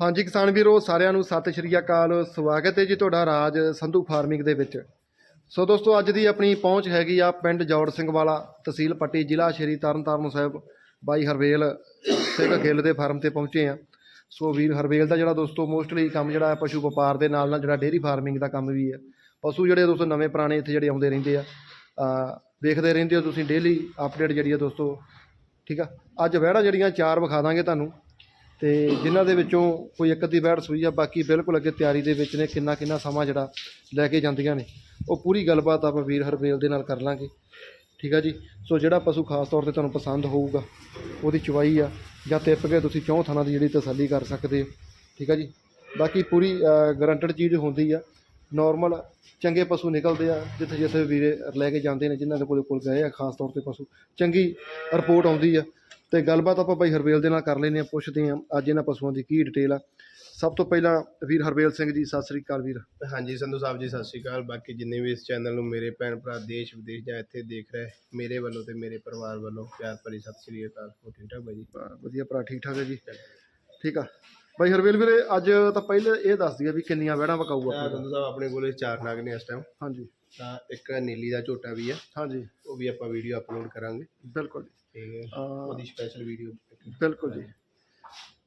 ਹਾਂਜੀ ਕਿਸਾਨ ਵੀਰੋ, ਸਾਰਿਆਂ ਨੂੰ ਸਤਿ ਸ਼੍ਰੀ ਅਕਾਲ। ਸਵਾਗਤ ਹੈ ਜੀ ਤੁਹਾਡਾ ਰਾਜ ਸੰਧੂ ਫਾਰਮਿੰਗ ਦੇ ਵਿੱਚ। ਸੋ ਦੋਸਤੋ, ਅੱਜ ਦੀ ਆਪਣੀ ਪਹੁੰਚ ਹੈਗੀ ਆ ਪਿੰਡ ਜੌੜ ਸਿੰਘ ਵਾਲਾ, ਤਹਿਸੀਲ ਪੱਟੀ, ਜ਼ਿਲ੍ਹਾ ਸ਼੍ਰੀ ਤਰਨਤਾਰਨ ਸਾਹਿਬ। ਬਾਈ ਹਰਵੇਲ ਸਿੰਘ ਗਿੱਲ ਦੇ ਫਾਰਮ ਤੇ ਪਹੁੰਚੇ ਆ। ਸੋ ਵੀਰ ਹਰਵੇਲ ਦਾ ਜਿਹੜਾ ਦੋਸਤੋ ਮੋਸਟਲੀ ਕੰਮ ਜਿਹੜਾ ਹੈ ਪਸ਼ੂ ਵਪਾਰ ਦੇ ਨਾਲ ਨਾਲ ਜਿਹੜਾ ਡੇਅਰੀ ਫਾਰਮਿੰਗ ਦਾ ਕੰਮ ਵੀ ਹੈ। ਪਸ਼ੂ ਜਿਹੜੇ ਦੋਸਤੋ, ਨਵੇਂ ਪੁਰਾਣੇ ਇੱਥੇ ਜਿਹੜੇ ਆਉਂਦੇ ਰਹਿੰਦੇ ਆ ਆ ਵੇਖਦੇ ਰਹਿੰਦੇ ਹੋ ਤੁਸੀਂ ਡੇਲੀ ਅਪਡੇਟ ਜਿਹੜੀ ਆ ਦੋਸਤੋ। ਠੀਕ ਆ? ਅੱਜ ਵਹਿੜਾ ਜਿਹੜੀਆਂ, ਚਾਰ ਵਿਖਾ ਦਾਂਗੇ ਤੁਹਾਨੂੰ। ਤੇ ਜਿਨ੍ਹਾਂ ਦੇ ਵਿੱਚੋਂ ਕੋਈ ਇੱਕ ਅੱਧੀ ਬੈਠ ਸੂਈ ਆ, ਬਾਕੀ ਬਿਲਕੁਲ ਅੱਗੇ ਤਿਆਰੀ ਦੇ ਵਿੱਚ ਨੇ, ਕਿੰਨਾ ਕਿੰਨਾ ਸਮਾਂ ਜਿਹੜਾ ਲੈ ਕੇ ਜਾਂਦੀਆਂ ਨੇ। ਉਹ ਪੂਰੀ ਗੱਲਬਾਤ ਆਪਾਂ ਵੀਰ ਹਰਵੇਲ ਦੇ ਨਾਲ ਕਰ ਲਾਂਗੇ। ਠੀਕ ਆ ਜੀ? ਸੋ ਜਿਹੜਾ ਪਸ਼ੂ ਖਾਸ ਤੌਰ ਤੇ ਤੁਹਾਨੂੰ ਪਸੰਦ ਹੋਊਗਾ, ਉਹਦੀ ਚਵਾਈ ਆ, ਜਾਂ ਟਿੱਪ ਕੇ ਤੁਸੀਂ ਚੌਂ ਥਾਣਾ ਦੀ ਜਿਹੜੀ ਤਸੱਲੀ ਕਰ ਸਕਦੇ ਹੋ। ਠੀਕ ਆ ਜੀ? ਬਾਕੀ ਪੂਰੀ ਗਰੰਟਡ ਚੀਜ਼ ਹੁੰਦੀ ਆ। ਨਾਰਮਲ ਚੰਗੇ ਪਸ਼ੂ ਨਿਕਲਦੇ ਆ, ਜਿੱਥੇ ਜਿੱਥੇ ਵੀਰੇ ਲੈ ਕੇ ਜਾਂਦੇ ਨੇ, ਜਿਨ੍ਹਾਂ ਦੇ ਕੋਲ ਕੋਲ ਗਏ ਆ, ਖਾਸ ਤੌਰ ਤੇ ਪਸ਼ੂ। ਚੰਗੀ ਰਿਪੋਰਟ ਆਉਂਦੀ ਆ। ਤੇ ਗੱਲਬਾਤ ਆਪਾਂ ਭਾਈ ਹਰਵੇਲ ਦੇ ਨਾਲ ਕਰ ਲੈਂਦੇ ਆ ਪੁੱਛਦੇ ਆ ਅੱਜ ਇਹਨਾਂ ਪਸ਼ੂਆਂ ਦੀ ਕੀ ਡਿਟੇਲ ਆ। ਸਭ ਤੋਂ ਪਹਿਲਾਂ ਵੀਰ ਹਰਵੇਲ ਸਿੰਘ ਜੀ ਸਤਿ ਸ੍ਰੀ ਅਕਾਲ ਵੀਰ। ਹਾਂਜੀ ਸੰਧੂ ਸਾਹਿਬ ਜੀ ਸਤਿ ਸ਼੍ਰੀ ਅਕਾਲ। ਬਾਕੀ ਜਿੰਨੇ ਵੀ ਇਸ ਚੈਨਲ ਨੂੰ ਮੇਰੇ ਭੈਣ ਭਰਾ ਦੇਸ਼ ਵਿਦੇਸ਼ ਜਾਂ ਇੱਥੇ ਦੇਖ ਰਹੇ ਮੇਰੇ ਵੱਲੋਂ ਤੇ ਮੇਰੇ ਪਰਿਵਾਰ ਵੱਲੋਂ ਪਿਆਰ ਭਰੀ ਸਤਿ ਸ਼੍ਰੀ ਅਕਾਲ। ਹੋ ਠੀਕ ਠਾਕ ਬਾਈ ਜੀ? ਵਧੀਆ ਭਰਾ ਠੀਕ ਠਾਕ ਹੈ ਜੀ। ਠੀਕ ਆ। ਭਾਈ ਹਰਵੇਲ ਵੀਰੇ ਅੱਜ ਤਾਂ ਪਹਿਲੇ ਇਹ ਦੱਸ ਦਈਏ ਵੀ ਕਿੰਨੀਆਂ ਵਹਿੜਾਂ ਵਕਾਊ ਆਪਣੇ ਸੰਧੂ ਸਾਹਿਬ ਆਪਣੇ ਕੋਲੇ ਚਾਰ ਨਾਗ ਨੇ ਇਸ ਟਾਈਮ ਹਾਂਜੀ। ਤਾਂ ਇੱਕ ਨੀਲੀ ਦਾ ਝੋਟਾ ਵੀ ਆ ਹਾਂਜੀ। ਉਹ ਵੀ ਆਪਾਂ ਵੀਡੀਓ ਅਪਲੋਡ ਕਰਾਂਗੇ। ਬਿਲਕੁਲ ਜੀ। ਤੇ ਅਹ ਉਹਦੀ ਸਪੈਸ਼ਲ ਵੀਡੀਓ ਬਿਲਕੁਲ ਜੀ।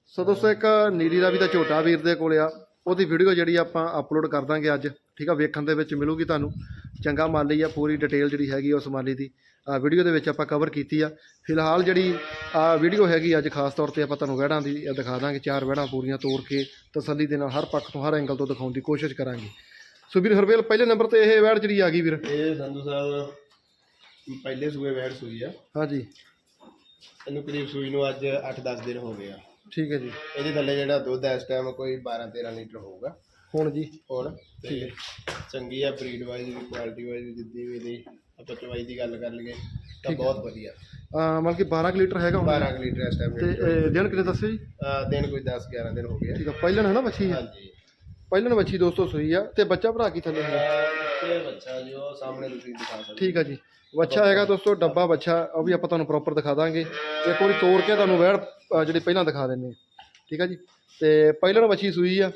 ਸੋ ਦੋਸਤੋ ਇੱਕ ਨੀਲੀ ਦਾ ਵੀ ਤਾਂ ਝੋਟਾ ਵੀਰ ਦੇ ਕੋਲ ਆ। ਉਹਦੀ ਵੀਡੀਓ ਜਿਹੜੀ ਆਪਾਂ ਅਪਲੋਡ ਕਰ ਦਾਂਗੇ ਅੱਜ ਠੀਕ ਆ ਵੇਖਣ ਦੇ ਵਿੱਚ ਮਿਲੂਗੀ ਤੁਹਾਨੂੰ। ਚੰਗਾ ਮਾਲੀ ਆ ਪੂਰੀ ਡਿਟੇਲ ਜਿਹੜੀ ਹੈਗੀ ਉਸ ਮਾਲੀ ਦੀ। ਆ ਵੀਡੀਓ ਦੇ ਵਿੱਚ ਆਪਾਂ ਕਵਰ ਕੀਤੀ ਆ। ਫਿਲਹਾਲ ਜਿਹੜੀ ਆ ਵੀਡੀਓ ਹੈਗੀ ਅੱਜ ਖਾਸ ਤੌਰ ਤੇ ਆਪਾਂ ਤੁਹਾਨੂੰ ਵਹਿੜਾਂ ਦੀ ਦਿਖਾ ਦਾਂਗੇ। ਚਾਰ ਵਹਿੜਾਂ ਪੂਰੀਆਂ ਤੋੜ ਕੇ ਤਸੱਲੀ ਦੇ ਨਾਲ ਹਰ ਪੱਖ ਤੋਂ ਹਰ ਐਂਗਲ ਤੋਂ ਦਿਖਾਉਣ ਦੀ ਕੋਸ਼ਿਸ਼ ਕਰਾਂਗੇ। ਸੋ ਵੀਰ ਹਰਵੇਲ ਪਹਿਲੇ ਨੰਬਰ ਤੇ ਇਹ ਵਹਿੜ ਜਿਹੜੀ ਆ ਗਈ ਵੀਰ। ਇਹ ਸੰਧੂ ਸਾਹਿਬ ਪਹਿਲੇ ਸੂਏ ਵੈੜ ਸੂਈ ਆ। ਹਾਂਜੀ। ਇਹਨੂੰ ਕਰੀਬ ਸੂਈ ਨੂੰ ਅੱਜ 8-10 ਦਿਨ ਹੋ ਗਏ ਆ। ਠੀਕ ਹੈ ਜੀ। ਇਹਦੇ ਥੱਲੇ ਜਿਹੜਾ ਦੁੱਧ ਹੈ ਇਸ ਟਾਈਮ ਕੋਈ 12-13 ਲੀਟਰ ਹੋਊਗਾ। ਹੁਣ ਜੀ? ਹੁਣ ਤੇ ਚੰਗੀ ਆ ਬਰੀਡ ਵਾਈਜ਼ ਵੀ ਕੁਆਲਿਟੀ ਵਾਈਜ਼ ਵੀ ਜਿੱਦੀ ਵੀ ਦੀ ਆਪਾਂ ਚਵਾਈ ਦੀ ਗੱਲ ਕਰ ਲਈਏ ਤਾਂ ਬਹੁਤ ਵਧੀਆ। ਆ ਮਤਲਬ ਕਿ 12 ਕੁ ਲੀਟਰ ਹੈਗਾ ਹੁਣ? 12 ਕੁ ਲੀਟਰ ਇਸ ਟਾਈਮ ਤੇ ਦਿਨ ਕਿੰਨੇ ਦੱਸਿਓ ਜੀ? ਦਿਨ ਕੋਈ 10 11 ਦਿਨ ਹੋ ਗਏ ਆ। ਠੀਕ ਆ ਪਹਿਲਣ ਹੈ ਨਾ ਬੱਚੀ ਹਾਂਜੀ। ਪਹਿਲਣ ਬੱਚੀ ਦੋਸਤੋ ਸੂਈ ਆ ਤੇ ਬੱਚਾ ਭਰਾ ਕੀ ਥੱਲੇ ਬੱਚਾ ਜੀ ਉਹ ਸਾਹਮਣੇ ਤੁਸੀਂ ਦਿਖਾ ਸਕਦੇ ਠੀਕ ਆ ਜੀ। ਬੱਚਾ ਹੈਗਾ ਦੋਸਤੋ ਡੱਬਾ ਬੱਚਾ ਉਹ ਵੀ ਆਪਾਂ ਤੁਹਾਨੂੰ ਪ੍ਰੋਪਰ ਦਿਖਾ ਦਾਂਗੇ। ਇੱਕ ਵਾਰੀ ਤੋੜ ਕੇ ਤੁਹਾਨੂੰ ਵੈੜ ਅ, ਜਿਹੜੀ ਪਹਿਲਾਂ ਦਿਖਾ ਦਿੰਨੇ ਆ ਠੀਕ ਆ ਜੀ। ਤੇ ਪਹਿਲਣ ਬੱਚੀ ਸੂਈ ਆ।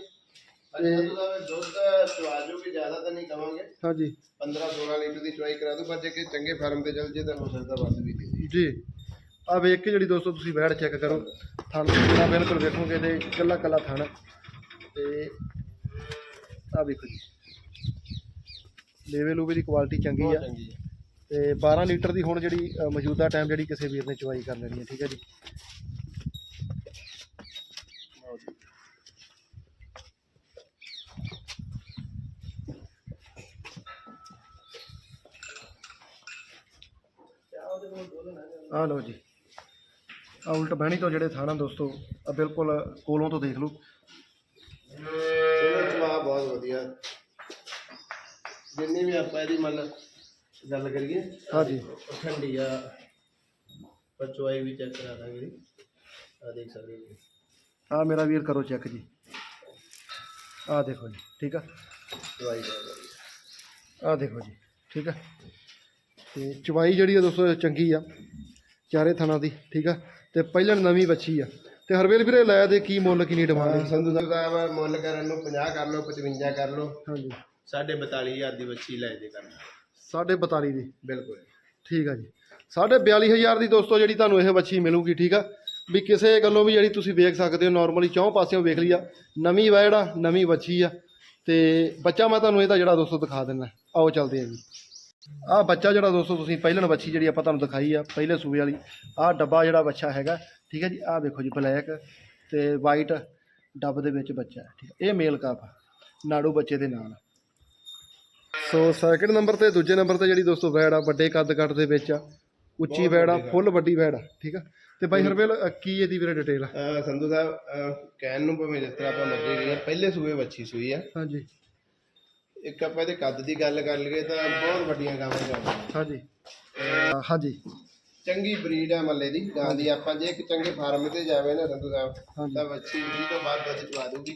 ਤੇ ਦੁੱਧ ਚਵਾਜੋ ਵੀ ਜ਼ਿਆਦਾ ਤਾਂ ਨਹੀਂ ਕਵਾਂਗੇ ਹਾਂਜੀ 15 16 ਲੀਟਰ ਦੀ ਚਵਾਈ ਕਰਾ ਦੂ ਪਰ ਜੇ ਕਿ ਚੰਗੇ ਫਾਰਮ ਤੇ ਚੱਲ ਜੇ ਤਾਂ ਹੋ ਸਕਦਾ ਵੱਧ ਵੀ ਦੇ ਜੀ। ਆ ਵੇਖ ਕੇ ਜਿਹੜੀ ਦੋਸਤੋ ਤੁਸੀਂ ਵੈੜ ਚੈੱਕ ਕਰੋ। ਥਣ ਬਿਲਕੁਲ ਵੇਖੋਗੇ ਤੇ ਕੱਲਾ ਕੱਲਾ ਥਣ। ਤੇ ਆ ਵੇਖੋ ਜੀ। ਲੇਵੇ ਲੂਵੇ ਦੀ ਕੁਆਲਿਟੀ ਚੰਗੀ ਆ। ਬਹੁਤ ਚੰਗੀ ਹੈ ਤੇ 12 ਲੀਟਰ ਦੀ ਹੁਣ ਜਿਹੜੀ ਅ, ਮੌਜੂਦਾ ਟਾਈਮ ਜਿਹੜੀ ਕਿਸੇ ਵੀਰ ਨੇ ਚਵਾਈ ਕਰ ਲੈਣੀ ਹੈ ਠੀਕ ਹੈ ਜੀ। ਆ ਲਓ ਜੀ। ਆ ਉਲਟ ਬਹਿਣੀ ਤੋਂ ਜਿਹੜੇ ਥਾਣਾ ਦੋਸਤੋ ਆ ਬਿਲਕੁਲ ਕੋਲੋਂ ਤੋਂ ਦੇਖ ਲਓ। ਵਧੀਆ ਜਿੰਨੀ ਵੀ ਆਪਾਂ ਇਹਦੀ ਮਤਲਬ ਗੱਲ ਕਰੀਏ ਹਾਂਜੀ। ਠੰਡੀ ਆ। ਪਰ ਚਵਾਈ ਵੀ ਚੈੱਕ ਕਰਾ ਦਾਂਗੇ ਆ ਦੇਖ ਸਕਦੇ ਜੀ। ਆ ਮੇਰਾ ਵੀਰ ਕਰੋ ਚੈੱਕ ਜੀ। ਆ ਦੇਖੋ ਜੀ ਠੀਕ ਆ? ਚਵਾਈ ਆ ਦੇਖੋ ਜੀ ਠੀਕ ਆ? ਤੇ ਚਵਾਈ ਜਿਹੜੀ ਆ ਦੋਸਤੋ ਚੰਗੀ ਆ। ਚਾਰੇ ਥਾਣਾ ਦੀ ਠੀਕ ਆ? ਤੇ ਪਹਿਲਾਂ ਨਵੀਂ ਬੱਚੀ ਆ। ਤੇ ਹਰਵੇਲ ਵੀਰੇ ਲੈ ਦੇ ਕੀ ਮੁੱਲ ਕਿੰਨੀ ਡਿਮਾਂਡ ਹੈ? ਸੰਧੂ ਸਾਹਿਬ ਮੁੱਲ ਕਰਨ ਨੂੰ 50 ਕਰ ਲਓ 55 ਕਰ ਲਓ। ਹਾਂਜੀ। ਸਾਢੇ 42000 ਦੀ ਬੱਚੀ ਲੈ ਦੇ ਕਰਨਾ। ਸਾਢੇ 42 ਦੀ? ਬਿਲਕੁਲ। ਠੀਕ ਆ ਜੀ। ਸਾਢੇ 42000 ਦੀ ਦੋਸਤੋ ਜਿਹੜੀ ਤੁਹਾਨੂੰ ਇਹ ਬੱਚੀ ਮਿਲੂਗੀ ਠੀਕ ਆ? ਵੀ ਕਿਸੇ ਗੱਲੋਂ ਵੀ ਜਿਹੜੀ ਤੁਸੀਂ ਵੇਖ ਸਕਦੇ ਹੋ ਨਾਰਮਲੀ ਚੌਂ ਪਾਸਿਓਂ ਵੇਖ ਲਈ ਆ। ਨਵੀਂ ਵੈੜ ਆ ਨਵੀਂ ਬੱਚੀ ਆ। ਤੇ ਬੱਚਾ ਮੈਂ ਤੁਹਾਨੂੰ ਇਹਦਾ ਜਿਹੜਾ ਦੋਸਤੋ ਦਿਖਾ ਦਿੰਦਾ। ਆਓ ਚੱਲਦੇ ਆ ਜੀ। ਆਹ ਬੱਚਾ ਜਿਹੜਾ ਦੋਸਤੋ ਤੁਸੀਂ ਪਹਿਲਣ ਬੱਚੀ ਜਿਹੜੀ ਆਪਾਂ ਤੁਹਾਨੂੰ ਦਿਖਾਈ ਆ ਪਹਿਲੇ ਸੂਬੇ ਵਾਲੀ ਆਹ ਡੱਬਾ ਜਿਹੜਾ ਬੱਚਾ ਹੈਗਾ ਠੀਕ ਹੈ ਜੀ ਆਹ ਵੇਖੋ ਜੀ ਬਲੈਕ ਤੇ ਵਾਈਟ ਡੱਬ ਦੇ ਵਿੱਚ ਬੱਚਾ ਹੈ ਠੀਕ ਹੈ। ਇਹ ਮੇਲ ਕਾਪ ਆ, ਨਾੜੂ ਬੱਚੇ ਦੇ ਨਾਲ। ਸੋ ਸੈਕਿੰਡ ਨੰਬਰ ਤੇ ਦੂਜੇ ਨੰਬਰ ਤੇ ਜਿਹੜੀ ਦੋਸਤੋ ਵੈੜ ਆ ਵੱਡੇ ਕੱਦ ਕੱਟ ਦੇ ਵਿੱਚ ਆ ਉੱਚੀ ਵੈੜ ਆ ਫੁੱਲ ਵੱਡੀ ਵੈੜ ਆ ਠੀਕ ਆ? ਤੇ ਬਾਈ ਹਰਵੇਲ ਕੀ ਇਹਦੀ ਵੀਰੇ ਡਿਟੇਲ ਆ? ਸੰਧੂ ਸਾਹਿਬ ਅਹ ਕਹਿਣ ਨੂੰ ਭਾਵੇਂ ਜਿਸ ਤਰ੍ਹਾਂ ਆਪਾਂ ਮਰਜ਼ੀ ਕਹੀਏ ਪਹਿਲੇ ਸੂਏ ਬੱਚੀ ਸੂਈ ਆ। ਹਾਂਜੀ। ਇੱਕ ਆਪਾਂ ਇਹਦੇ ਕੱਦ ਦੀ ਗੱਲ ਕਰ ਲਈਏ ਤਾਂ ਬਹੁਤ ਵੱਡੀਆਂ ਗਾਵਾਂ ਜਾਂਦੀਆਂ ਹਾਂਜੀ। ਹਾਂਜੀ। ਚੰਗੀ ਬਰੀਡ ਆ ਮੱਲੇ ਦੀ ਗਾਂ ਦੀ ਆਪਾਂ ਜੇ ਇੱਕ ਚੰਗੇ ਫਾਰਮ ਤੇ ਜਾਵੇ ਨਾ ਸੰਧੂ ਸਾਹਿਬ। ਤਾਂ ਬੱਚੀ 20 ਤੋਂ ਬਾਅਦ ਦੁੱਧ ਚਵਾ ਦੂਗੀ।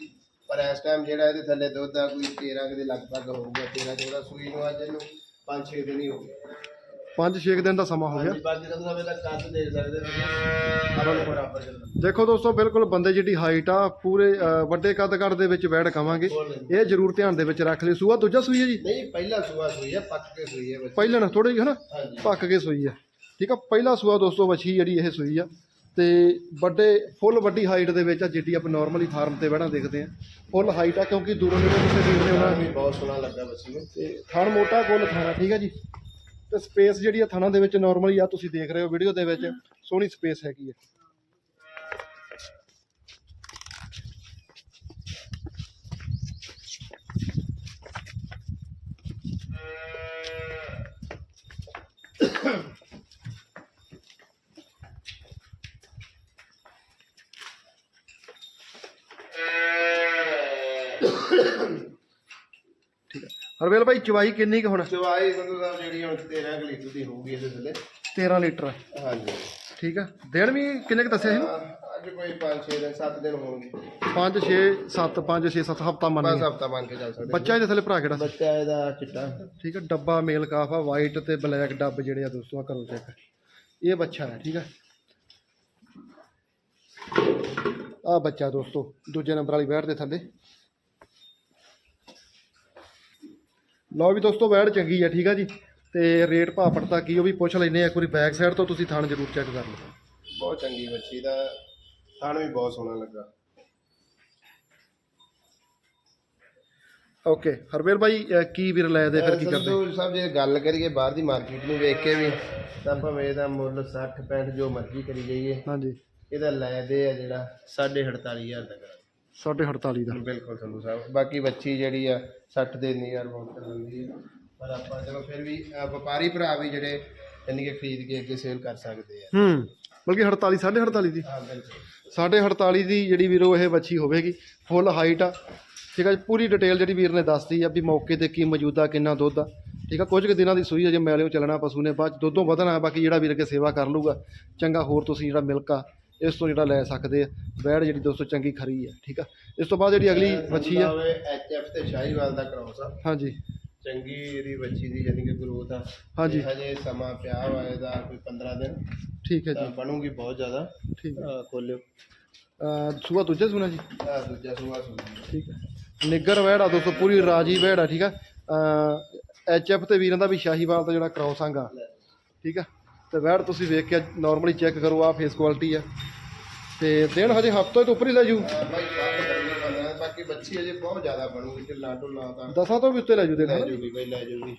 ਪਰ ਇਸ ਟਾਈਮ ਜਿਹੜਾ ਇਹਦੇ ਥੱਲੇ ਦੁੱਧ ਆ ਕੋਈ 13 ਕੁ ਦੇ ਲਗਭਗ ਹੋਊਗਾ 13 14 ਸੂਈ ਨੂੰ ਅੱਜ ਇਹਨੂੰ 5-6 ਦਿਨ ਹੀ ਹੋ ਗਏ। 5-6 ਦਿਨ ਦਾ ਸਮਾਂ ਹੋ ਗਿਆ। ਬਾਕੀ ਕੱਦ ਦੇਖ ਸਕਦੇ ਹੋ ਦੋਸਤੋ ਬਿਲਕੁਲ ਬੰਦੇ ਜਿਹੜੀ ਹਾਈਟ ਆ ਪੂਰੇ ਵੱਡੇ ਕੱਦ ਕੱਦ ਦੇ ਵਿੱਚ ਬੈਠ ਕਵਾਂਗੇ ਇਹ ਜ਼ਰੂਰ ਧਿਆਨ ਦੇ ਵਿੱਚ ਰੱਖ ਲਿਓ। ਸੂਆ ਦੂਜਾ ਸੂਈ ਹੈ ਜੀ? ਨਹੀਂ ਪਹਿਲਾ ਸੂਆ ਸੂਈ ਹੈ ਪੱਕ ਕੇ ਸੂਈ ਹੈ ਪਹਿਲਾਂ ਨਾ ਥੋੜੀ ਜਿਹੀ ਹਨਾ ਪੱਕ ਕੇ ਸੂਈ ਆ ਠੀਕ ਆ ਪਹਿਲਾ ਸੂਆ ਦੋਸਤੋ ਵੱਛੀ ਜਿਹੜੀ ਇਹ ਸੂਈ ਆ ਤੇ ਵੱਡੇ ਫੁੱਲ ਵੱਡੀ ਹਾਈਟ ਦੇ ਵਿੱਚ ਆ ਜਿੱਡੀ ਆਪਾਂ ਨਾਰਮਲੀ ਫਾਰਮ ਤੇ ਬਹਿਣਾ ਦੇਖਦੇ ਆ। ਫੁੱਲ ਹਾਈਟ ਆ ਕਿਉਂਕਿ ਦੂਰੋਂ ਨੇੜੇ ਕਿਸੇ ਵੀਰ ਨੇ। ਉਹਨਾਂ ਵੀ ਬਹੁਤ ਸੋਹਣਾ ਲੱਗਾ ਬੱਚੀ ਨੂੰ। ਤੇ ਥਣ ਮੋਟਾ ਗੋਲ ਥਾਣਾ ਠੀਕ ਆ ਜੀ। ਤੇ ਸਪੇਸ ਜਿਹੜੀ ਆ ਥਣਾਂ ਦੇ ਵਿੱਚ ਨਾਰਮਲੀ ਆ ਤੁਸੀਂ ਦੇਖ ਰਹੇ ਹੋ ਵੀਡੀਓ ਦੇ ਵਿੱਚ। ਸੋਹਣੀ ਸਪੇਸ ਹੈਗੀ ਆ। ਹਰਵੇਲ ਭਾਈ ਚਵਾਈ ਕਿੰਨੀ ਕੁ ਹੁਣ? ਚਵਾਈ ਸੰਧੂ ਸਾਹਿਬ ਜਿਹੜੀ ਹੁਣ 13 ਕੁ ਲੀਟਰ ਦੀ ਹੋਊਗੀ ਇਹਦੇ ਥੱਲੇ। 13 ਲੀਟਰ। ਹਾਂਜੀ। ਠੀਕ ਆ। ਦਿਨ ਵੀ ਕਿੰਨੇ ਕੁ ਦੱਸਿਆ ਸੀ ਅਹ ਅੱਜ ਕੋਈ 5-6 ਦਿਨ 7 ਦਿਨ ਹੋਣਗੇ 5 6 7 5 6 7 ਹਫਤਾ ਮੰਨ ਬਸ ਲਿਆ। ਹਫਤਾ ਮੰਨ ਕੇ ਚੱਲ ਸਕਦੇ। ਬੱਚਾ ਇਹਦੇ ਥੱਲੇ ਭਰਾ ਕਿਹੜਾ? ਬੱਚਾ ਇਹਦਾ ਚਿੱਟਾ। ਠੀਕ ਹੈ ਡੱਬਾ ਮੇਲ ਕਾਫ ਆ ਵਾਈਟ ਤੇ ਬਲੈਕ ਡੱਬ ਜਿਹੜੇ ਆ ਦੋਸਤੋ ਆ ਕਰੋ ਚੈੱਕ ਇਹ ਬੱਚਾ ਹੈ ਠੀਕ ਹੈ ਆ ਬੱਚਾ ਦੋਸਤੋ ਦੂਜੇ ਨੰਬਰ ਵਾਲੀ ਵੈੜ ਦੇ ਥੱਲੇ। ਲਓ ਵੀ ਦੋਸਤੋ ਵੈੜ ਚੰਗੀ ਆ ਠੀਕ ਆ ਜੀ। ਤੇ ਰੇਟ ਭਾਅ ਪੜਤਾ ਕੀ ਉਹ ਵੀ ਪੁੱਛ ਲੈਨੇ ਆ ਇੱਕ ਵਾਰੀ ਬੈਕ ਸਾਈਡ ਤੋਂ ਤੁਸੀਂ ਥਣ ਜ਼ਰੂਰ ਚੈੱਕ ਕਰ ਲਓ। ਬਹੁਤ ਚੰਗੀ ਬੱਚੀ ਦਾ ਥਣ ਵੀ ਬਹੁਤ ਸੋਹਣਾ ਲੱਗਾ। ਓਕੇ ਹਰਵੇਲ ਭਾਈ ਅਹ ਕੀ ਵੀਰ ਲੈ ਦੇ ਫਿਰ ਕੀ ਕਰਦੇ? ਸੰਧੂ ਸਾਹਿਬ ਜੇ ਗੱਲ ਕਰੀਏ ਬਾਹਰ ਦੀ ਮਾਰਕੀਟ ਨੂੰ ਵੇਖ ਕੇ ਵੀ ਤਾਂ ਭਾਵੇਂ ਇਹਦਾ ਮੁੱਲ 60 65 ਜੋ ਮਰਜ਼ੀ ਕਰੀ ਜਾਈਏ ਹਾਂਜੀ। ਇਹਦਾ ਲੈ ਦੇ ਆ ਜਿਹੜਾ 48500 ਦਾ ਸਾਢੇ 48 ਦਾ। ਬਿਲਕੁਲ ਸੰਧੂ ਸਾਹਿਬ। ਬਾਕੀ ਬੱਚੀ ਜਿਹੜੀ ਆ 60 ਦੇ ਨੀਅਰ ਬਹੁਤ ਲੈਂਦੀ ਹੈ ਪਰ ਆਪਾਂ ਚਲੋ ਫਿਰ ਵੀ ਅਹ, ਵਪਾਰੀ ਭਰਾ ਵੀ ਜਿਹੜੇ ਇੰਨੀ ਕਿ ਖਰੀਦ ਕੇ ਅੱਗੇ ਸੇਲ ਕਰ ਸਕਦੇ ਆ। ਹੂੰ ਬਲਕਿ 48 ਸਾਢੇ 48 ਦੀ। ਹਾਂ ਬਿਲਕੁਲ। ਸਾਢੇ 48 ਦੀ ਜਿਹੜੀ ਵੀਰੋ ਇਹ ਵੱਛੀ ਹੋਵੇਗੀ ਫੁੱਲ ਹਾਈਟ ਆ। ਠੀਕ ਆ ਜੀ ਪੂਰੀ ਡਿਟੇਲ ਜਿਹੜੀ ਵੀਰ ਨੇ ਦੱਸਤੀ ਆ ਵੀ ਮੌਕੇ ਤੇ ਕੀ ਮੌਜੂਦਾ ਕਿੰਨਾ ਦੁੱਧ ਆ। ਠੀਕ ਆ ਕੁਝ ਕੁ ਦਿਨਾਂ ਦੀ ਸੂਈ ਅਜੇ ਮੈਲਿਓ ਚੱਲਣਾ ਪਸ਼ੂ ਨੇ ਬਾਅਦ 'ਚ। ਦੁੱਧੋਂ ਵਧਣਾ ਬਾਕੀ ਜਿਹੜਾ ਵੀਰ ਅੱਗੇ ਸੇਵਾ ਕਰ ਲੂਗਾ ਚੰਗਾ ਹੋਰ ਤੁਸੀਂ ਜਿਹੜਾ ਮਿਲਕ ਆ ਇਸ ਤੋਂ ਜਿਹੜਾ ਲੈ ਸਕਦੇ ਆ। ਵੈੜ ਜਿਹੜੀ ਦੋਸਤੋ ਚੰਗੀ ਖਰੀ ਆ ਠੀਕ ਆ। ਇਸ ਤੋਂ ਬਾਅਦ ਜਿਹੜੀ ਅਗਲੀ ਵੱਛੀ ਆ। ਐਚ ਐਫ ਤੇ ਸ਼ਾਹੀਵਾਲ ਦਾ ਕ੍ਰੋਸ ਆ। ਹਾਂਜੀ। ਚੰਗੀ ਇਹਦੀ ਬੱਚੀ ਦੀ ਯਾਨੀ ਕਿ ਗਰੋਥ ਆ। ਹਾਂਜੀ। ਹਜੇ ਸਮਾਂ ਪਿਆ ਵਾ ਇਹਦਾ ਕੋਈ 15 ਦਿਨ। ਠੀਕ ਹੈ ਜੀ। ਬਣੂਗੀ ਬਹੁਤ ਜ਼ਿਆਦਾ। ਠੀਕ ਖੋਲਿਓ। ਸੂਆ ਦੂਜਾ ਸੁਣਾ ਜੀ? ਆ ਦੂਜਾ ਸੂਆ ਸੁਣੀ। ਠੀਕ ਹੈ। ਨਿੱਗਰ ਵੈੜ ਆ ਦੋਸਤੋ ਪੂਰੀ ਰਾਜੀ ਵੈੜ ਆ ਠੀਕ ਆ। ਐਚ ਐਫ ਤੇ ਵੀਰਾਂ ਦਾ ਵੀ ਸ਼ਾਹੀਵਾਲ ਦਾ ਜਿਹੜਾ ਕ੍ਰੋਸਾਂਗ ਆ ਠੀਕ ਆ। ਤੇ ਵੈੜ ਤੁਸੀਂ ਵੇਖ ਕੇ ਨਾਰਮਲੀ ਚੈੱਕ ਕਰੋ ਆ ਫੇਸ ਕੁਆਲਿਟੀ ਆ। ਤੇ ਦਿਨ ਹਜੇ ਹਫ਼ਤੇ ਤੋਂ ਉੱਪਰ ਹੀ ਲੈ ਜੂ ਅਹ ਬਾਈ ਬਾਤ ਕਰਨੀ ਪੈਂਦਾ ਬਾਕੀ ਬੱਚੀ ਅਜੇ ਬਹੁਤ ਜ਼ਿਆਦਾ ਬਣੂਗੀ ਢਿੱਲਾ ਢੁੱਲਾ ਤਾਂ। ਦਸਾਂ ਤੋਂ ਵੀ ਉੱਤੇ ਲੈ ਜੂ ਦਿਨ ਲੈ? ਜੂਗੀ ਬਈ ਲੈ ਜੂਗੀ।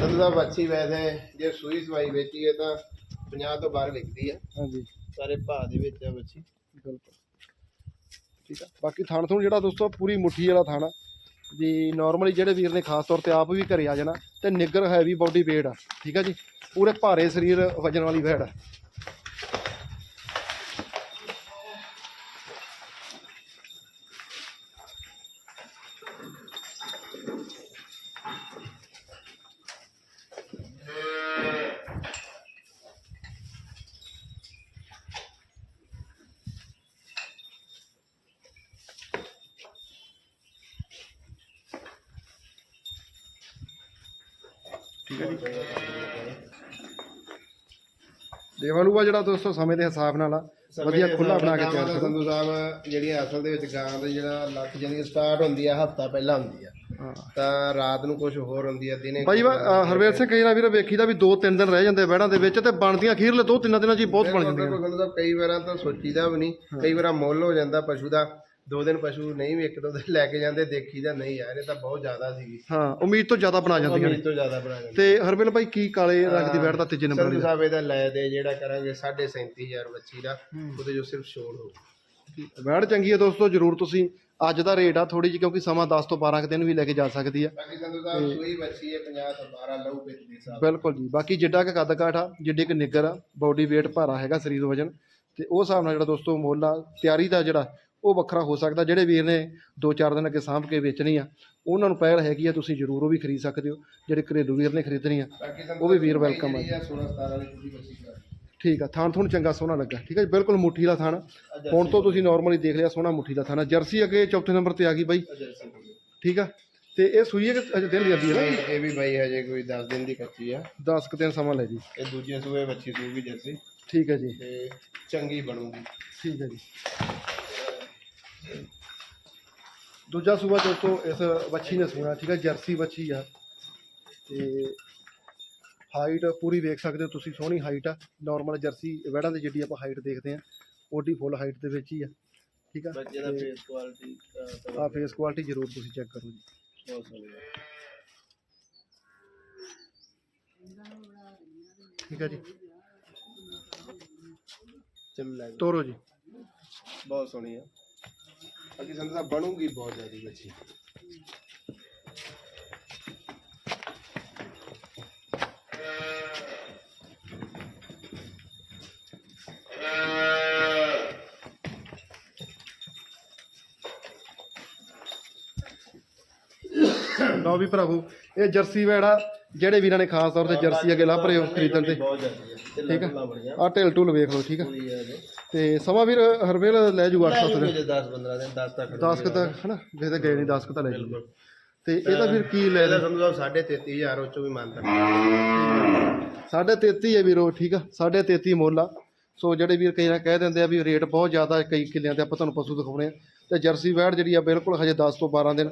ਸੰਧੂ ਦਾ ਬੱਚੀ ਵੈਸੇ ਜੇ ਸੂਈ ਸਵਾਈ ਵੇਚੀ ਹੈ ਤਾਂ 50 ਤੋਂ ਬਾਹਰ ਵਿਕਦੀ ਹੈ ਹਾਂਜੀ। ਸਾਰੇ ਭਾਅ ਦੇ ਵਿੱਚ ਆ ਬੱਚੀ। ਬਿਲਕੁਲ। ਠੀਕ ਆ। ਬਾਕੀ ਥਾਣ ਥੂਣ ਜਿਹੜਾ ਦੋਸਤੋ ਪੂਰੀ ਮੁੱਠੀ ਵਾਲਾ ਥਾਣਾ। ਵੀ ਨਾਰਮਲੀ ਜਿਹੜੇ ਵੀਰ ਨੇ ਖਾਸ ਤੌਰ ਤੇ ਆਪ ਵੀ ਘਰੇ ਆ ਜਾਣਾ, ਤੇ ਨਿੱਗਰ ਹੈਵੀ ਬਾਡੀ ਵੇਟ ਆ, ਠੀਕ ਆ ਜੀ? ਪੂਰੇ ਭਾਰੇ ਸਰੀਰ ਵਜਨ ਵਾਲੀ ਵੈੜ ਆ। ਹੈ ਜੀ ਦੇਵਾਲੂਆ ਜਿਹੜਾ ਦੋਸਤੋ ਸਮੇਂ ਦੇ ਹਿਸਾਬ ਨਾਲ ਆ। ਵਧੀਆ ਖੁੱਲਾ ਬਣਾ ਕੇ ਤਿਆਰ ਕਰੋ ਸੰਧੂ ਸਾਹਿਬ ਜਿਹੜੀ ਅਸਲ ਦੇ ਵਿੱਚ ਗਾਂ ਦਾ ਜਿਹੜਾ ਲੱਖ ਜਾਨੀ ਸਟਾਰਟ ਹੁੰਦੀ ਆ ਹਫਤਾ ਪਹਿਲਾਂ ਹੁੰਦੀ ਆ। ਤਾਂ ਰਾਤ ਨੂੰ ਕੁਝ ਹੋਰ ਹੁੰਦੀ ਆ ਦਿਨੇ ਭਾਈ ਹਰਵੇਲ ਸਿੰਘ ਕਈ ਵਾਰ ਵੀਰ ਵੇਖੀਦਾ ਵੀ 2-3 ਦਿਨ ਰਹਿ ਜਾਂਦੇ ਬੈੜਾਂ ਦੇ ਵਿੱਚ ਤੇ ਬਣਦੀਆਂ ਅਖੀਰਲੇ 2-3 ਦਿਨਾਂ 'ਚ ਹੀ ਬਹੁਤ ਬਣ ਜਾਂਦੀਆਂ ਸੰਧੂ ਸਾਹਿਬ ਕਈ ਵਾਰਾਂ ਤਾਂ ਸੋਚੀਦਾ ਵੀ ਨਹੀਂ ਕਈ ਵਾਰਾਂ ਮੁੱਲ ਹੋ ਜਾਂਦਾ ਪਸ਼ੂ ਦਾ। ਦੋ ਦਿਨ ਪਸ਼ੂ ਨਹੀਂ ਵੀ ਇੱਕ ਦੋ ਦਿਨ ਲੈ ਕੇ ਜਾਂਦੇ ਦੇਖੀਦਾ ਨਹੀਂ ਯਾਰ ਇਹ ਤਾਂ ਬਹੁਤ ਜ਼ਿਆਦਾ ਸੀਗੀ। ਹਾਂ ਉਮੀਦ ਤੋਂ ਜ਼ਿਆਦਾ ਬਣਾ ਜਾਂਦੀਆਂ ਨੇ। ਉਮੀਦ ਤੋਂ ਜ਼ਿਆਦਾ ਬਣਾ ਜਾਂਦੇ ਤੇ ਹਰਵੇਲ ਭਾਈ ਕੀ ਕਾਲੇ ਰੰਗ ਦੀ ਬੈੜ ਦਾ ਤੀਜੇ ਨੰਬਰ ਸੰਧੂ ਵਾਲੀ ਸਾਹਿਬ ਇਹਦਾ ਲੈ ਦੇ ਜਿਹੜਾ ਕਰਾਂਗੇ 37500 ਬੱਚੀ ਦਾ ਉਹਦੇ ਜੋ ਸਿਰਫ ਛੋੜ ਹੋ ਬੈੜ ਚੰਗੀ ਹੈ ਦੋਸਤੋ ਜਰੂਰ ਤੁਸੀਂ ਅੱਜ ਦਾ ਰੇਟ ਆ ਥੋੜੀ ਜਿਹੀ ਕਿਉਂਕਿ ਸਮਾਂ 10 ਤੋਂ 12 ਕੁ ਦਿਨ ਵੀ ਲੈ ਕੇ ਜਾ ਸਕਦੀ ਆ। ਬਾਕੀ ਸੰਧੂ ਸਾਹਿਬ ਸੂਈ ਬੱਚੀ ਹੈ 50 ਤੋਂ 12 ਲਹੂ ਪਿੱਤ ਦੇ ਹਿਸਾਬ ਬਿਲਕੁਲ ਜੀ ਬਾਕੀ ਜਿੱਡਾ ਕ ਕੱਦ ਕਾਠ ਆ ਜਿੱਡੇ ਕ ਨਿੱਗਰ ਆ ਬਾਡੀ weight ਭਾਰਾ ਹੈਗਾ ਸਰੀਰ ਵਜਨ ਤੇ ਉਹ ਹਿਸਾਬ ਨਾਲ ਜਿਹੜਾ ਦੋਸਤੋ ਮੁੱਲ ਆ ਤਿਆਰੀ ਦਾ ਜਿਹੜਾ ਉਹ ਵੱਖਰਾ ਹੋ ਸਕਦਾ ਜਿਹੜੇ ਵੀਰ ਨੇ 2-4 ਦਿਨ ਅੱਗੇ ਸਾਂਭ ਕੇ ਵੇਚਣੀ ਆ ਉਹਨਾਂ ਨੂੰ ਪਹਿਲ ਹੈਗੀ ਆ ਤੁਸੀਂ ਜ਼ਰੂਰ ਉਹ ਵੀ ਖਰੀਦ ਸਕਦੇ ਹੋ ਜਿਹੜੇ ਘਰੇਲੂ ਵੀਰ ਨੇ ਖਰੀਦਣੀ ਆ ਉਹ ਵੀ ਵੀਰ welcome ਆ। 16 17 ਦੀ ਤੁਸੀਂ ਬੱਚੀ ਕਰ ਠੀਕ ਆ ਥਾਣ ਥੁਣ ਚੰਗਾ ਸੋਹਣਾ ਲੱਗਾ ਠੀਕ ਹੈ ਜੀ ਬਿਲਕੁਲ ਮੁੱਠੀ ਦਾ ਥਾਣ ਹੁਣ ਤੋਂ ਤੁਸੀਂ ਨਾਰਮਲੀ ਦੇਖ ਲਿਆ ਸੋਹਣਾ ਮੁੱਠੀ ਦਾ ਥਾਣ ਜਰਸੀ ਅੱਗੇ ਚੌਥੇ ਨੰਬਰ ਤੇ ਆ ਗਈ ਬਾਈ। ਠੀਕ ਆ ਤੇ ਇਹ ਸੂਈ ਹੈ ਕਿ ਅਜੇ ਦਿਨ ਜਾਂਦੀ ਹੈ ਇਹ ਇਹ ਵੀ ਬਾਈ ਹਜੇ ਕੋਈ 10 ਦਿਨ ਦੀ ਕੱਚੀ ਆ। ਨਾ 10 ਕੁ ਦਿਨ ਸਮਾਂ ਲੈ ਜੀ। ਇਹ ਦੂਜੇ ਸੂਏ ਬੱਚੀ ਸੂਗੀ ਜਰਸੀ। ਠੀਕ ਹੈ ਜੀ। ਤੇ ਚੰਗੀ ਬਣੂਗੀ। ਠੀਕ ਹੈ ਜੀ। ਦੂਜਾ ਸੂਬਾ ਦੋਸਤੋ ਇਸ ਬੱਚੀ ਨੇ ਸੂਣਾ ਠੀਕ ਹੈ ਜਰਸੀ ਬੱਚੀ ਆ। ਤੇ ਹਾਈਟ ਪੂਰੀ ਵੇਖ ਸਕਦੇ ਹੋ ਤੁਸੀਂ ਸੋਹਣੀ ਹਾਈਟ ਆ। ਨਾਰਮਲ ਜਰਸੀ ਵੈੜਾਂ ਦੀ ਜਿੱਡੀ ਆਪਾਂ ਹਾਈਟ ਦੇਖਦੇ ਆ ਓਡੀ ਫੁੱਲ ਹਾਈਟ ਦੇ ਵਿੱਚ ਹੀ ਆ ਠੀਕ ਆ? ਬੱਚੇ ਦਾ ਫੇਸ ਕੁਆਲਿਟੀ ਆ ਫੇਸ ਕੁਆਲਿਟੀ ਜ਼ਰੂਰ ਤੁਸੀਂ ਚੈੱਕ ਕਰੋ ਜੀ। ਬਹੁਤ ਸੋਹਣੀ ਆ ਠੀਕ ਆ ਜੀ। ਚੱਲ ਤੋਰੋ ਜੀ। ਬਹੁਤ ਸੋਹਣੀ ਆ। ਅੱਗੇ ਸੰਦਾ ਬਣੂਗੀ ਬਹੁਤ ਜ਼ਿਆਦੀ ਬੱਚੀ। ਲਓ ਵੀ ਭਰਾਵੋ ਇਹ ਜਰਸੀ ਵੈੜਾ ਜਿਹੜੇ ਵੀਰਾਂ ਨੇ ਖਾਸ ਤੌਰ ਤੇ ਜਰਸੀ ਅੱਗੇ ਲੱਭ ਰਹੇ ਹੋ ਖਰੀਦਣ ਤੇ। ਬਹੁਤ ਜ਼ਿਆਦੀ ਠੀਕ ਆ। ਆ ਢਿਲ ਢੁਲ ਵੇਖ ਲਓ ਠੀਕ ਆ? ਤੇ ਸਮਾਂ ਵੀਰ ਹਰਵੇਲ ਲੈ ਜੂ 8-7 ਦਿਨ। 10 15 ਦਿਨ 10 ਤੱਕ 10 ਕੁ ਤਾਂ ਹਨਾ? ਜੇ ਤਾਂ ਗਏ ਨਹੀਂ 10 ਕੁ ਤਾਂ ਲੈ ਜੂ ਤੇ ਫਿਰ ਕੀ ਲੈ ਇਹਦਾ ਸਮਝੋ 33000 ਉਹ ਚੋਂ ਵੀ ਮੰਨਦਾ। ਸਾਢੇ 33 ਹੈ ਵੀਰੋ ਠੀਕ ਆ? ਸਾਢੇ 33 ਮੁੱਲ ਆ। ਸੋ ਜਿਹੜੇ ਵੀਰ ਕਈ ਨਾ ਕਹਿ ਦਿੰਦੇ ਆ ਵੀ ਰੇਟ ਬਹੁਤ ਜ਼ਿਆਦਾ ਕਈ ਕਿੱਲਿਆਂ ਤੇ ਆਪਾਂ ਤੁਹਾਨੂੰ ਪਸ਼ੂ ਦਿਖਾਉਣੇ ਆ। ਤੇ ਜਰਸੀ ਵੈੜ ਜਿਹੜੀ ਆ ਬਿਲਕੁਲ ਹਜੇ 10 ਤੋਂ 12 ਦਿਨ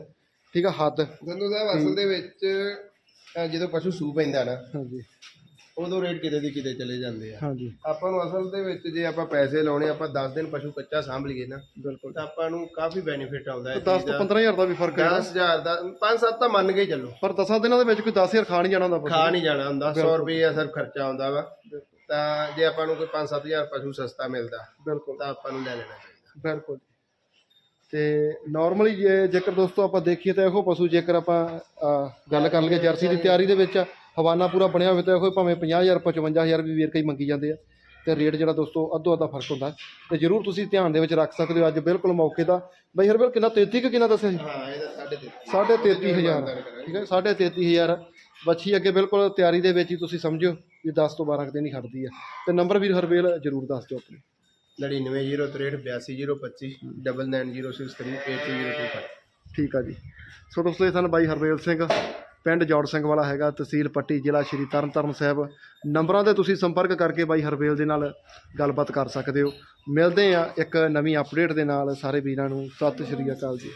ਠੀਕ ਆ? ਹੱਦ। ਗੰਦੂ ਸਾਹਿਬ ਅਸਲ ਦੇ ਵਿੱਚ ਅਹ ਜਦੋਂ ਪਸ਼ੂ ਸੂ ਪੈਂਦਾ ਨਾ ਹਾਂਜੀ। ਉਦੋਂ ਰੇਟ ਕਿਤੇ ਦੀ ਕਿਤੇ ਚਲੇ ਜਾਂਦੇ ਆ। ਹਾਂਜੀ। ਆਪਾਂ ਨੂੰ ਅਸਲ ਦੇ ਵਿੱਚ ਜੇ ਆਪਾਂ ਪੈਸੇ ਲਾਉਣੇ ਆਪਾਂ 10 ਦਿਨ ਪਸ਼ੂ ਕੱਚਾ ਸਾਂਭ ਲਈਏ ਨਾ ਬਿਲਕੁਲ। ਤਾਂ ਆਪਾਂ ਨੂੰ ਕਾਫੀ ਬੈਨੀਫਿਟ ਆਉਂਦਾ ਹੈ 10 ਤੋਂ 15000 ਦਾ ਵੀ ਫ਼ਰਕ ਹੈ 10000 ਦਾ 5-7 ਤਾਂ ਮੰਨ ਕੇ ਚੱਲੋ। ਪਰ 10 ਦਿਨਾਂ ਦੇ ਵਿੱਚ ਕੋਈ 10000 ਖਾ ਨਹੀਂ ਜਾਣਾ ਹੁੰਦਾ ਪਸ਼ੂ। ਖਾ ਨਹੀਂ ਜਾਣਾ ਹੁੰਦਾ 100 ਰੁਪਏ ਸਿਰਫ ਖਰਚਾ ਆਉਂਦਾ ਵਾ। ਤਾਂ ਜੇ ਆਪਾਂ ਨੂੰ ਕੋਈ 5-7000 ਪਸ਼ੂ ਸਸਤਾ ਮਿਲਦਾ ਬਿਲਕੁਲ। ਤਾਂ ਆਪਾਂ ਨੂੰ ਲੈ ਲੈਣਾ ਚਾਹੀਦਾ। ਬਿਲਕੁਲ। ਤੇ ਨਾਰਮਲੀ ਜੇ ਜੇਕਰ ਦੋਸਤੋ ਆਪਾਂ ਦੇਖੀਏ ਤਾਂ ਇਹੋ ਪਸ਼ੂ ਜੇਕਰ ਆਪਾਂ ਗੱਲ ਕਰ ਲਈਏ ਜਰਸੀ ਦੀ ਤਿਆਰੀ ਦੇ ਵਿੱਚ ਹਵਾਨਾ ਪੂਰਾ ਬਣਿਆ ਹੋਵੇ ਤਾਂ ਇਹੋ ਭਾਵੇਂ 50000 55000 ਵੀ ਵੀਰ ਕਈ ਮੰਗੀ ਜਾਂਦੇ ਆ। ਤੇ ਰੇਟ ਜਿਹੜਾ ਦੋਸਤੋ ਅੱਧੋ ਅੱਧਾ ਫ਼ਰਕ ਹੁੰਦਾ। ਤੇ ਜਰੂਰ ਤੁਸੀਂ ਧਿਆਨ ਦੇ ਵਿੱਚ ਰੱਖ ਸਕਦੇ ਹੋ ਅੱਜ ਬਿਲਕੁਲ ਮੌਕੇ ਦਾ। ਬਈ ਹਰਬਲ ਕਿੰਨਾ 33 ਕਿ ਕਿੰਨਾ ਦੱਸਿਆ ਸੀ? ਹਾਂ ਇਹਦਾ 3.5 ਸਾਢੇ 33000 ਠੀਕ ਹੈ ਸਾਢੇ 33000 ਬੱਚੀ ਅੱਗੇ ਬਿਲਕੁਲ ਤਿਆਰੀ ਦੇ ਵਿੱਚ ਹੀ ਤੁਸੀਂ ਸਮਝੋ ਵੀ 10 ਤੋਂ 12 ਦਿਨ ਹੀ ਖੜਦੀ ਆ। ਤੇ ਨੰਬਰ ਵੀਰ ਹਰਵੇਲ ਜਰੂਰ ਦੱਸ ਦਿਓ ਆਪਣੇ। 9903829063 ਠੀਕ ਆ ਜੀ। ਸੋ ਦੋਸਤੋ, ਇਹ ਸਨ ਬਾਈ ਹਰਵੇਲ ਸਿੰਘ, ਪਿੰਡ ਜੋੜ ਸਿੰਘ ਵਾਲਾ ਹੈਗਾ, ਤਹਿਸੀਲ ਪੱਟੀ, ਜ਼ਿਲ੍ਹਾ ਸ਼੍ਰੀ ਤਰਨਤਾਰਨ ਸਾਹਿਬ। ਨੰਬਰਾਂ ਤੇ ਤੁਸੀਂ ਸੰਪਰਕ ਕਰਕੇ ਬਾਈ ਹਰਵੇਲ ਦੇ ਨਾਲ ਗੱਲਬਾਤ ਕਰ ਸਕਦੇ ਹੋ। ਮਿਲਦੇ ਆ ਇੱਕ ਨਵੀਂ ਅਪਡੇਟ ਦੇ ਨਾਲ। ਸਾਰੇ ਵੀਰਾਂ ਨੂੰ ਸਤਿ ਸ਼੍ਰੀ ਅਕਾਲ ਜੀ।